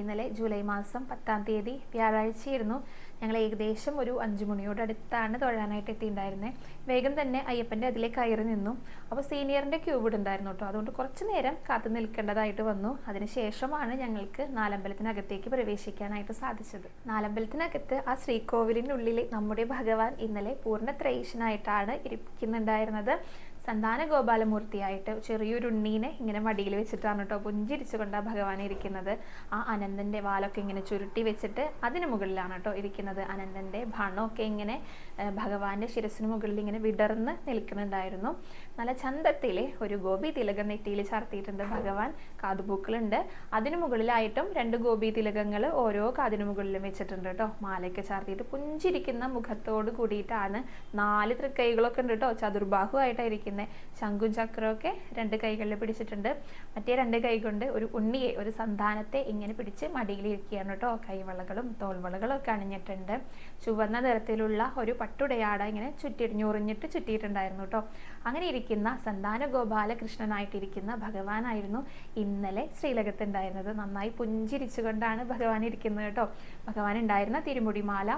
ഇന്നലെ ജൂലൈ മാസം പത്താം തീയതി വ്യാഴാഴ്ചയായിരുന്നു. ഞങ്ങൾ ഏകദേശം ഒരു അഞ്ചു മണിയോട് അടുത്താണ് തൊഴാനായിട്ട് എത്തിയിട്ടുണ്ടായിരുന്നത് വേഗം തന്നെ അയ്യപ്പന്റെ അതിലെ കയറി നിന്നു. അപ്പോൾ സീനിയറിന്റെ ക്യൂബ് ഉണ്ടായിരുന്നു കേട്ടോ. അതുകൊണ്ട് കുറച്ച് നേരം കാത്തു നിൽക്കേണ്ടതായിട്ട് വന്നു. അതിനുശേഷമാണ് ഞങ്ങൾക്ക് നാലമ്പലത്തിനകത്തേക്ക് പ്രവേശിക്കാനായിട്ട് സാധിച്ചത്. നാലമ്പലത്തിനകത്ത് ആ ശ്രീകോവിലിനുള്ളിൽ നമ്മുടെ ഭഗവാൻ ഇന്നലെ പൂർണ ത്രൈശനായിട്ടാണ് ഇരിക്കുന്നുണ്ടായിരുന്നത്. സന്താന ഗോപാലമൂർത്തിയായിട്ട് ചെറിയൊരു ഉണ്ണീനെ ഇങ്ങനെ മടിയിൽ വെച്ചിട്ടാണ് കേട്ടോ പുഞ്ചിരിച്ചുകൊണ്ട് ആ ഭഗവാൻ ഇരിക്കുന്നത്. ആ അനന്തന്റെ വാലൊക്കെ ഇങ്ങനെ ചുരുട്ടി വെച്ചിട്ട് അതിന് മുകളിലാണ് കേട്ടോ ഇരിക്കുന്നത്. അനന്തന്റെ ഭണമൊക്കെ ഇങ്ങനെ ഭഗവാന്റെ ശിരസിന് മുകളിൽ ഇങ്ങനെ വിടർന്ന് നിൽക്കുന്നുണ്ടായിരുന്നു. നല്ല ചന്തത്തിലെ ഒരു ഗോപി തിലകം നെറ്റിയിൽ ചാർത്തിയിട്ടുണ്ട് ഭഗവാൻ. കാതുപൂക്കളുണ്ട്. അതിന് മുകളിലായിട്ടും രണ്ട് ഗോപി തിലകങ്ങൾ ഓരോ കാതിന് മുകളിലും വെച്ചിട്ടുണ്ട് കേട്ടോ. മാലയൊക്കെ ചാർത്തിയിട്ട് പുഞ്ചിരിക്കുന്ന മുഖത്തോട് കൂടിയിട്ടാണ് നാല് തൃക്കൈകളൊക്കെ ഉണ്ട് കേട്ടോ. ചതുർബാഹുവായിട്ടായിരിക്കുന്നത് ശംഖും ചക്രമൊക്കെ രണ്ട് കൈകളിൽ പിടിച്ചിട്ടുണ്ട്. മറ്റേ രണ്ട് കൈ കൊണ്ട് ഒരു ഉണ്ണിയെ ഒരു സന്താനത്തെ ഇങ്ങനെ പിടിച്ച് മടിയിലിരിക്കുകയാണ് കേട്ടോ. കൈവളകളും തോൽവളകളും ഒക്കെ അണിഞ്ഞിട്ടുണ്ട്. ചുവന്ന നിറത്തിലുള്ള ഒരു പട്ടുടയാട ഇങ്ങനെ ചുറ്റി ഞൊറിഞ്ഞിട്ട് ചുറ്റിയിട്ടുണ്ടായിരുന്നു കേട്ടോ. അങ്ങനെ ഇരിക്കുന്ന സന്താന ഗോപാലകൃഷ്ണനായിട്ടിരിക്കുന്ന ഭഗവാനായിരുന്നു ഇന്നലെ ശ്രീലകത്തുണ്ടായിരുന്നത്. നന്നായി പുഞ്ചിരിച്ചുകൊണ്ടാണ് ഭഗവാൻ ഇരിക്കുന്നത് കേട്ടോ. ഭഗവാൻ ഉണ്ടായിരുന്ന തിരുമുടിമാല.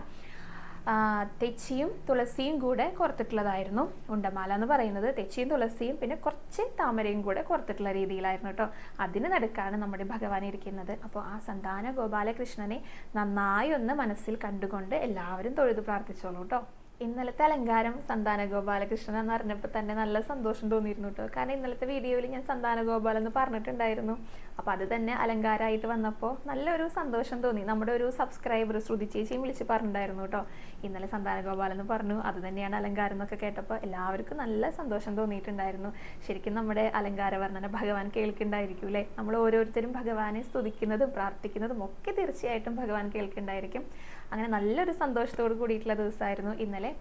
തെച്ചിയും തുളസിയും കൂടെ കോർത്തിട്ടുള്ളതായിരുന്നു ഉണ്ടമാല എന്ന് പറയുന്നത്. തെച്ചിയും തുളസിയും പിന്നെ കുറച്ച് താമരയും കൂടെ കോർത്തിട്ടുള്ള രീതിയിലായിരുന്നു കേട്ടോ അതിന് നടുക്കാണ് നമ്മുടെ ഭഗവാൻ ഇരിക്കുന്നത്. അപ്പോൾ ആ സന്താന ഗോപാലകൃഷ്ണനെ നന്നായി ഒന്ന് മനസ്സിൽ കണ്ടുകൊണ്ട് എല്ലാവരും തൊഴുതു പ്രാർത്ഥിച്ചോളൂ കേട്ടോ ഇന്നലത്തെ അലങ്കാരം സന്താന ഗോപാലകൃഷ്ണൻ എന്ന് പറഞ്ഞപ്പോൾ തന്നെ നല്ല സന്തോഷം തോന്നിയിരുന്നു കേട്ടോ കാരണം ഇന്നലത്തെ വീഡിയോയിൽ ഞാൻ സന്താന ഗോപാൽ എന്ന് പറഞ്ഞിട്ടുണ്ടായിരുന്നു. അപ്പോൾ അത് തന്നെ അലങ്കാരമായിട്ട് വന്നപ്പോൾ നല്ലൊരു സന്തോഷം തോന്നി. നമ്മുടെ ഒരു സബ്സ്ക്രൈബർ ശ്രുതി ചേച്ചിയും വിളിച്ച് പറഞ്ഞിട്ടുണ്ടായിരുന്നു കേട്ടോ ഇന്നലെ സന്താന ഗോപാൽ എന്ന് പറഞ്ഞു അത് തന്നെയാണ് അലങ്കാരം എന്നൊക്കെ കേട്ടപ്പോൾ എല്ലാവർക്കും നല്ല സന്തോഷം തോന്നിയിട്ടുണ്ടായിരുന്നു. ശരിക്കും നമ്മുടെ അലങ്കാര വർണന ഭഗവാൻ കേൾക്കുന്നുണ്ടായിരിക്കും അല്ലേ നമ്മൾ ഓരോരുത്തരും ഭഗവാനെ സ്തുതിക്കുന്നതും പ്രാർത്ഥിക്കുന്നതും ഒക്കെ തീർച്ചയായിട്ടും ഭഗവാൻ കേൾക്കുന്നുണ്ടായിരിക്കും. അങ്ങനെ നല്ലൊരു സന്തോഷത്തോട് കൂടിയിട്ടുള്ള ദിവസമായിരുന്നു ഇന്നലെ.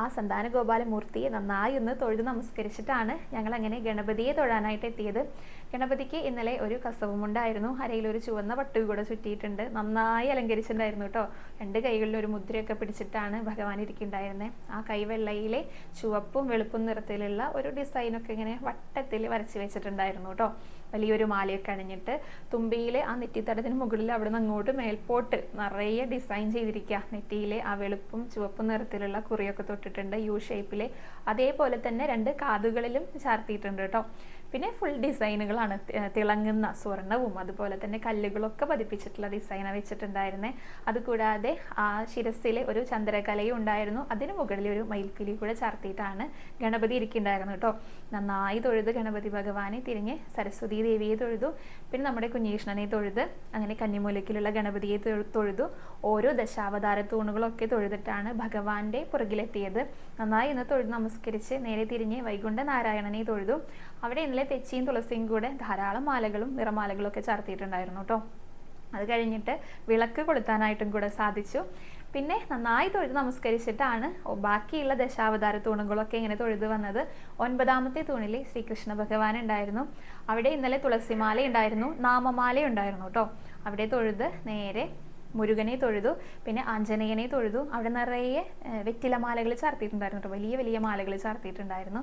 ആ സന്താന ഗോപാലമൂർത്തിയെ നന്നായി ഒന്ന് തൊഴുത് നമസ്കരിച്ചിട്ടാണ് ഞങ്ങൾ അങ്ങനെ ഗണപതിയെ തൊഴാനായിട്ട് എത്തിയത്. ഗണപതിക്ക് ഇന്നലെ ഒരു കസവുമുണ്ടായിരുന്നു അരയിൽ ഒരു ചുവന്ന പട്ടു കൂടെ ചുറ്റിയിട്ടുണ്ട്. നന്നായി അലങ്കരിച്ചിട്ടുണ്ടായിരുന്നു കേട്ടോ. രണ്ട് കൈകളിൽ ഒരു മുദ്രയൊക്കെ പിടിച്ചിട്ടാണ് ഭഗവാൻ ഇരിക്കുന്നുണ്ടായിരുന്നത് ആ കൈവെള്ളയിലെ ചുവപ്പും വെളുപ്പും നിറത്തിലുള്ള ഒരു ഡിസൈനൊക്കെ ഇങ്ങനെ വട്ടത്തിൽ വരച്ച് വെച്ചിട്ടുണ്ടായിരുന്നു കേട്ടോ. വലിയൊരു മാലയൊക്കെ അണിഞ്ഞിട്ട് തുമ്പിയിലെ ആ നെറ്റിത്തടത്തിന് മുകളിൽ അവിടെ നിന്ന് അങ്ങോട്ട് മേൽപോട്ട് നിറയെ ഡിസൈൻ ചെയ്തിരിക്കുക. നെറ്റിയിലെ ആ വെളുപ്പും ചുവപ്പും നിറത്തിലുള്ള കുറിയൊക്കെ തൊട്ടിട്ടുണ്ട് യു ഷേപ്പിലെ. അതേപോലെ തന്നെ രണ്ട് കാതുകളിലും ചാർത്തിയിട്ടുണ്ട് കേട്ടോ. പിന്നെ ഫുൾ ഡിസൈനുകളാണ് തിളങ്ങുന്ന സ്വർണവും അതുപോലെ തന്നെ കല്ലുകളൊക്കെ പതിപ്പിച്ചിട്ടുള്ള ഡിസൈനാണ് വെച്ചിട്ടുണ്ടായിരുന്നത് അതുകൂടാതെ ആ ശിരസിൽ ഒരു ചന്ദ്രകലയും ഉണ്ടായിരുന്നു. അതിന് മുകളിൽ ഒരു മയിൽപ്പിലി കൂടെ ചാർത്തിയിട്ടാണ് ഗണപതി ഇരിക്കുന്നുണ്ടായിരുന്നു കേട്ടോ. നന്നായി തൊഴുത് ഗണപതി ഭഗവാനെ തിരിഞ്ഞ് സരസ്വതി ദേവിയെ തൊഴുതു. പിന്നെ നമ്മുടെ കുഞ്ഞീഷ്ണനെ തൊഴുത് അങ്ങനെ കന്നിമൂലക്കിലുള്ള ഗണപതിയെ തൊഴുതു. ഓരോ ദശാവതാര തൂണുകളൊക്കെ തൊഴുതിട്ടാണ് ഭഗവാന്റെ പുറകിലെത്തിയത്. നന്നായി ഇന്ന് തൊഴുത് നമസ്കരിച്ച് നേരെ തിരിഞ്ഞ് വൈകുണ്ഠ നാരായണനെ തൊഴുതു. അവിടെ ഇന്നലെ തെച്ചിയും തുളസിയും കൂടെ ധാരാളം മാലകളും നിറമാലകളും ഒക്കെ ചാർത്തിയിട്ടുണ്ടായിരുന്നു കേട്ടോ. അത് കഴിഞ്ഞിട്ട് വിളക്ക് കൊളുത്താനായിട്ടും കൂടെ സാധിച്ചു. പിന്നെ നന്നായി തൊഴുത് നമസ്കരിച്ചിട്ടാണ് ബാക്കിയുള്ള ദശാവതാര തൂണുകളൊക്കെ ഇങ്ങനെ തൊഴുത് വന്നത്. ഒൻപതാമത്തെ തൂണിൽ ശ്രീകൃഷ്ണ ഭഗവാൻ ഉണ്ടായിരുന്നു. അവിടെ ഇന്നലെ തുളസിമാല ഉണ്ടായിരുന്നു നാമമാല ഉണ്ടായിരുന്നു കേട്ടോ. അവിടെ തൊഴുത് നേരെ മുരുകനെ തൊഴുതു പിന്നെ ആഞ്ജനേയനെ തൊഴുതു. അവിടെ നിറയെ വെറ്റില വെറ്റിലമാലകൾ ചാർത്തിയിട്ടുണ്ടായിരുന്നു കേട്ടോ. വലിയ വലിയ മാലകൾ ചാർത്തിയിട്ടുണ്ടായിരുന്നു.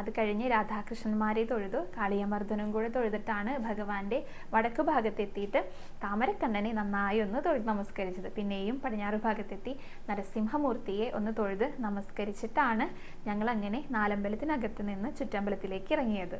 അത് കഴിഞ്ഞ് രാധാകൃഷ്ണന്മാരെ തൊഴുതു. കാളിയമർദ്ദനം കൂടെ തൊഴുതിട്ടാണ് ഭഗവാന്റെ വടക്കു ഭാഗത്തെത്തിയിട്ട് താമരക്കണ്ണനെ നന്നായി ഒന്ന് തൊഴുത് നമസ്കരിച്ചത്. പിന്നെയും പടിഞ്ഞാറ് ഭാഗത്തെത്തി നരസിംഹമൂർത്തിയെ ഒന്ന് തൊഴുത് നമസ്കരിച്ചിട്ടാണ് ഞങ്ങൾ അങ്ങനെ നാലമ്പലത്തിനകത്ത് നിന്ന് ചുറ്റമ്പലത്തിലേക്ക് ഇറങ്ങിയത്.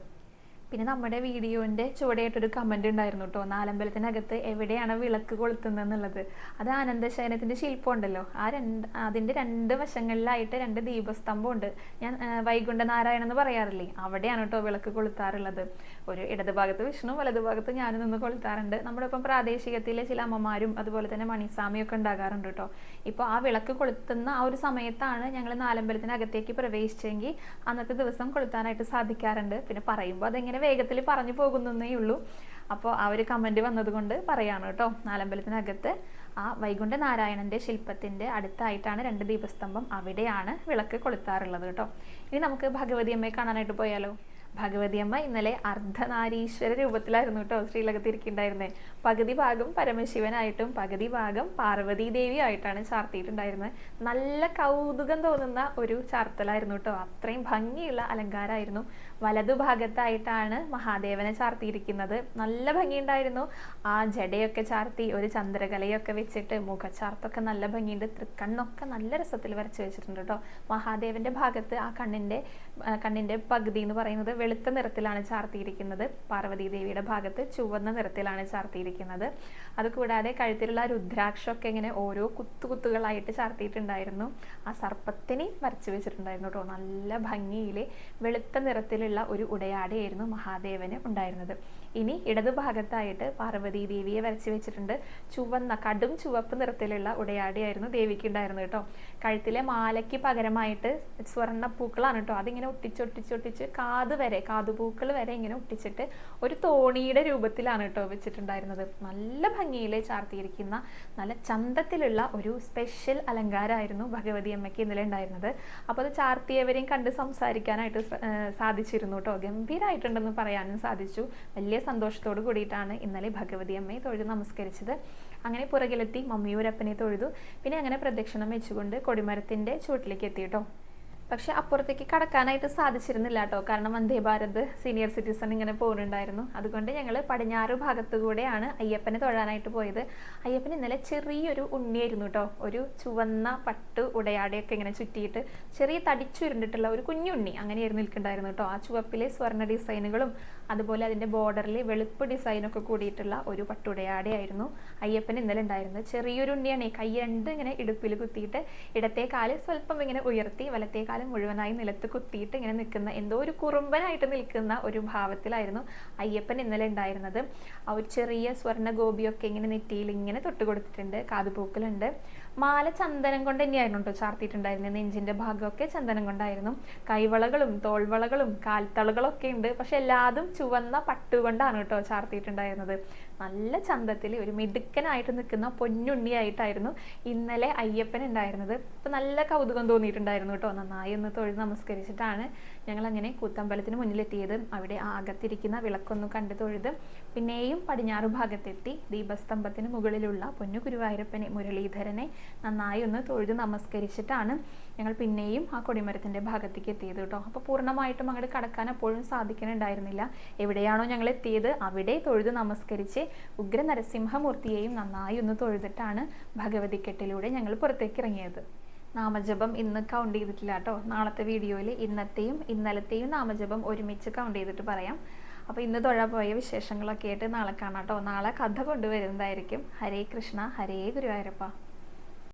പിന്നെ നമ്മുടെ വീഡിയോന്റെ ചുവടെയായിട്ടൊരു കമന്റ് ഉണ്ടായിരുന്നു കേട്ടോ നാലമ്പലത്തിനകത്ത് എവിടെയാണ് വിളക്ക് കൊളുത്തുന്നത് എന്നുള്ളത് അത് ആനന്ദശയനത്തിന്റെ ശില്പം ഉണ്ടല്ലോ ആ രണ്ട് അതിന്റെ രണ്ട് വശങ്ങളിലായിട്ട് രണ്ട് ദീപസ്തംഭം ഉണ്ട് ഞാൻ ആ, വൈകുണ്ഠ നാരായണൻ എന്ന് പറയാറില്ലേ? അവിടെയാണ് കേട്ടോ വിളക്ക് കൊളുത്താറുള്ളത്. ഒരു ഇടതുഭാഗത്ത് വിഷ്ണു വലതുഭാഗത്ത് ഞാനും നിന്ന് കൊളുത്താറുണ്ട്. നമ്മുടെ ഇപ്പം പ്രാദേശികത്തിലെ ചില അമ്മമാരും അതുപോലെ തന്നെ മണിസ്വാമിയൊക്കെ ഉണ്ടാകാറുണ്ട് കേട്ടോ ഇപ്പോൾ ആ വിളക്ക് കൊളുത്തുന്ന ആ ഒരു സമയത്താണ് ഞങ്ങൾ നാലമ്പലത്തിനകത്തേക്ക് പ്രവേശിച്ചെങ്കിൽ അന്നത്തെ ദിവസം കൊളുത്താനായിട്ട് സാധിക്കാറുണ്ട്. പിന്നെ പറയുമ്പോൾ അതെങ്ങനെ വേഗത്തിൽ പറഞ്ഞു പോകുന്നേ ഉള്ളൂ. അപ്പോൾ ആ ഒരു കമന്റ് വന്നതുകൊണ്ട് പറയാണ് കേട്ടോ നാലമ്പലത്തിനകത്ത് ആ വൈകുണ്ഠ നാരായണന്റെ ശില്പത്തിന്റെ അടുത്തായിട്ടാണ് രണ്ട് ദീപസ്തംഭം അവിടെയാണ് വിളക്ക് കൊളുത്താറുള്ളത് കേട്ടോ ഇനി നമുക്ക് ഭഗവതി അമ്മയെ കാണാനായിട്ട് പോയാലോ? ഭഗവതി അമ്മ ഇന്നലെ അർദ്ധനാരീശ്വര രൂപത്തിലായിരുന്നു കേട്ടോ ശ്രീലകത്ത് ഇരിക്കുന്നുണ്ടായിരുന്നത് പകുതി ഭാഗം പരമശിവനായിട്ടും പകുതി ഭാഗം പാർവതി ദേവി ആയിട്ടാണ് ചാർത്തിയിട്ടുണ്ടായിരുന്നത്. നല്ല കൗതുകം തോന്നുന്ന ഒരു ചാർത്തലായിരുന്നു കേട്ടോ. അത്രയും ഭംഗിയുള്ള അലങ്കാരമായിരുന്നു. വലതുഭാഗത്തായിട്ടാണ് മഹാദേവനെ ചാർത്തിയിരിക്കുന്നത്. നല്ല ഭംഗിയുണ്ടായിരുന്നു. ആ ജടയൊക്കെ ചാർത്തി ഒരു ചന്ദ്രകലയൊക്കെ വെച്ചിട്ട് മുഖച്ചാർത്തൊക്കെ നല്ല ഭംഗിയുണ്ട്. തൃക്കണ്ണൊക്കെ നല്ല രസത്തിൽ വരച്ച് വെച്ചിട്ടുണ്ട് കേട്ടോ മഹാദേവന്റെ ഭാഗത്ത് ആ കണ്ണിന്റെ കണ്ണിന്റെ പകുതി എന്ന് പറയുന്നത് വെളുത്ത നിറത്തിലാണ് ചാർത്തിയിരിക്കുന്നത്. പാർവതി ദേവിയുടെ ഭാഗത്ത് ചുവന്ന നിറത്തിലാണ് ചാർത്തിയിരിക്കുന്നത്. അതുകൂടാതെ കഴുത്തിലുള്ള രുദ്രാക്ഷമൊക്കെ ഇങ്ങനെ ഓരോ കുത്തുകുത്തുകളായിട്ട് ചാർത്തിയിട്ടുണ്ടായിരുന്നു. ആ സർപ്പത്തിനെ വരച്ച് വെച്ചിട്ടുണ്ടായിരുന്നു കേട്ടോ നല്ല ഭംഗിയിൽ വെളുത്ത നിറത്തിലുള്ള ഒരു ഉടയാടയായിരുന്നു മഹാദേവന് ഉണ്ടായിരുന്നത്. ഇനി ഇടതുഭാഗത്തായിട്ട് പാർവതി ദേവിയെ വരച്ചു വെച്ചിട്ടുണ്ട്. ചുവന്ന കടും ചുവപ്പ് നിറത്തിലുള്ള ഉടയാടിയായിരുന്നു ദേവിക്ക് ഉണ്ടായിരുന്നത് കേട്ടോ. കഴുത്തിലെ മാലയ്ക്ക് പകരമായിട്ട് സ്വർണ പൂക്കളാണ് കേട്ടോ. അതിങ്ങനെ ഒട്ടിച്ചൊട്ടിച്ചൊട്ടിച്ച് കാത് വരെ കാതുപൂക്കൾ വരെ ഇങ്ങനെ ഒട്ടിച്ചിട്ട് ഒരു തോണിയുടെ രൂപത്തിലാണ് കേട്ടോ വെച്ചിട്ടുണ്ടായിരുന്നത്. നല്ല ഭംഗിയിൽ ചാർത്തിയിരിക്കുന്ന നല്ല ചന്തത്തിലുള്ള ഒരു സ്പെഷ്യൽ അലങ്കാരമായിരുന്നു ഭഗവതി അമ്മയ്ക്ക് ഇന്നലെ ഉണ്ടായിരുന്നത്. അപ്പോൾ അത് ചാർത്തിയവരെയും കണ്ട് സംസാരിക്കാനായിട്ട് സാധിച്ചിരുന്നു കേട്ടോ. ഗംഭീരമായിട്ടുണ്ടെന്ന് പറയാനും സാധിച്ചു. വലിയ സന്തോഷത്തോട് കൂടിയിട്ടാണ് ഇന്നലെ ഭഗവതി അമ്മയെ തൊഴുത് നമസ്കരിച്ചത്. അങ്ങനെ പുറകിലെത്തി മമ്മിയൂരപ്പനെ തൊഴുതു. പിന്നെ അങ്ങനെ പ്രദക്ഷിണം വെച്ചുകൊണ്ട് കൊടിമരത്തിന്റെ ചുവട്ടിലേക്ക് എത്തി കേട്ടോ. പക്ഷെ അപ്പുറത്തേക്ക് കടക്കാനായിട്ട് സാധിച്ചിരുന്നില്ല കേട്ടോ. കാരണം വന്ദേ ഭാരത് സീനിയർ സിറ്റിസൺ ഇങ്ങനെ പോകുന്നുണ്ടായിരുന്നു അതുകൊണ്ട് ഞങ്ങൾ പടിഞ്ഞാറ് ഭാഗത്തു കൂടെയാണ് അയ്യപ്പനെ തൊഴാനായിട്ട് പോയത്. അയ്യപ്പൻ ഇന്നലെ ചെറിയൊരു ഉണ്ണിയായിരുന്നു കേട്ടോ. ഒരു ചുവന്ന പട്ട് ഉടയാടയൊക്കെ ഇങ്ങനെ ചുറ്റിയിട്ട് ചെറിയ തടിച്ചുരുണ്ടിട്ടുള്ള ഒരു കുഞ്ഞുണ്ണി അങ്ങനെയായിരുന്നു നിൽക്കുന്നുണ്ടായിരുന്നു കേട്ടോ. ആ ചുവപ്പിലെ സ്വർണ ഡിസൈനുകളും അതുപോലെ അതിന്റെ ബോർഡറിൽ വെളുപ്പ് ഡിസൈനൊക്കെ കൂടിയിട്ടുള്ള ഒരു പട്ടുടയാടയായിരുന്നു അയ്യപ്പൻ ഇന്നലെ ഉണ്ടായിരുന്നത്. ചെറിയൊരു ഉണ്ണിയാണ്. കൈ രണ്ട് ഇങ്ങനെ ഇടുപ്പിൽ കുത്തിയിട്ട് ഇടത്തെ കാൽ സ്വല്പം ഇങ്ങനെ ഉയർത്തി വലത്തെ കാൽ മുഴുവനായി നിലത്ത് കുത്തിയിട്ട് ഇങ്ങനെ നിൽക്കുന്ന എന്തോ ഒരു കുറുമ്പനായിട്ട് നിൽക്കുന്ന ഒരു ഭാവത്തിലായിരുന്നു അയ്യപ്പൻ ഇന്നലെ ഉണ്ടായിരുന്നത്. ആ ഒരു ചെറിയ സ്വർണ ഗോപിയൊക്കെ ഇങ്ങനെ നെറ്റിയിൽ ഇങ്ങനെ തൊട്ട് കൊടുത്തിട്ടുണ്ട്. കാതുപൂക്കലുണ്ട്. മാല ചന്ദനം കൊണ്ട് തന്നെയായിരുന്നു കേട്ടോ ചാർത്തിയിട്ടുണ്ടായിരുന്നത്. നെഞ്ചിന്റെ ഭാഗമൊക്കെ ചന്ദനം കൊണ്ടായിരുന്നു. കൈവളകളും തോൾവളകളും കാൽത്തളകളൊക്കെ ഉണ്ട്. പക്ഷെ എല്ലാതും ചുവന്ന പട്ടുകൊണ്ടാണ് കേട്ടോ ചാർത്തിയിട്ടുണ്ടായിരുന്നത്. നല്ല ചന്തത്തിൽ ഒരു മിടുക്കനായിട്ട് നിൽക്കുന്ന പൊന്നുണ്ണിയായിട്ടായിരുന്നു ഇന്നലെ അയ്യപ്പൻ ഉണ്ടായിരുന്നത്. ഇപ്പം നല്ല കൗതുകം തോന്നിയിട്ടുണ്ടായിരുന്നു കേട്ടോ. നന്നായി ഒന്ന് തൊഴിൽ നമസ്കരിച്ചിട്ടാണ് ഞങ്ങൾ അങ്ങനെ കൂത്തമ്പലത്തിന് മുന്നിലെത്തിയത്. അവിടെ അകത്തിരിക്കുന്ന വിളക്കൊന്ന് കണ്ടു തൊഴുത് പിന്നെയും പടിഞ്ഞാറ് ഭാഗത്തെത്തി ദീപസ്തംഭത്തിന് മുകളിലുള്ള പൊന്നു ഗുരുവായൂരപ്പനെ മുരളീധരനെ നന്നായി ഒന്ന് തൊഴുത് നമസ്കരിച്ചിട്ടാണ് ഞങ്ങൾ പിന്നെയും ആ കൊടിമരത്തിന്റെ ഭാഗത്തേക്ക് എത്തിയത് കേട്ടോ. അപ്പോൾ പൂർണമായിട്ടും അങ്ങോട്ട് കടക്കാൻ അപ്പോഴും സാധിക്കുന്നുണ്ടായിരുന്നില്ല. എവിടെയാണോ ഞങ്ങൾ എത്തിയത് അവിടെ തൊഴുത് നമസ്കരിച്ച് ഉഗ്ര നരസിംഹമൂർത്തിയെയും നന്നായി ഒന്ന് തൊഴുതിട്ടാണ് ഭഗവതിക്കെട്ടിലൂടെ ഞങ്ങൾ പുറത്തേക്ക് ഇറങ്ങിയത് നാമജപം ഇന്ന് കൗണ്ട് ചെയ്തിട്ടില്ല കേട്ടോ. നാളത്തെ വീഡിയോയിൽ ഇന്നത്തെയും ഇന്നലത്തെയും നാമജപം ഒരുമിച്ച് കൗണ്ട് ചെയ്തിട്ട് പറയാം. അപ്പോൾ ഇന്ന് തൊഴ പോയ വിശേഷങ്ങളൊക്കെ ആയിട്ട് നാളെ കാണാം കേട്ടോ. നാളെ കഥ കൊണ്ടുവരുന്നതായിരിക്കും. ഹരേ കൃഷ്ണ ഹരേ ഗുരുവായൂരപ്പ.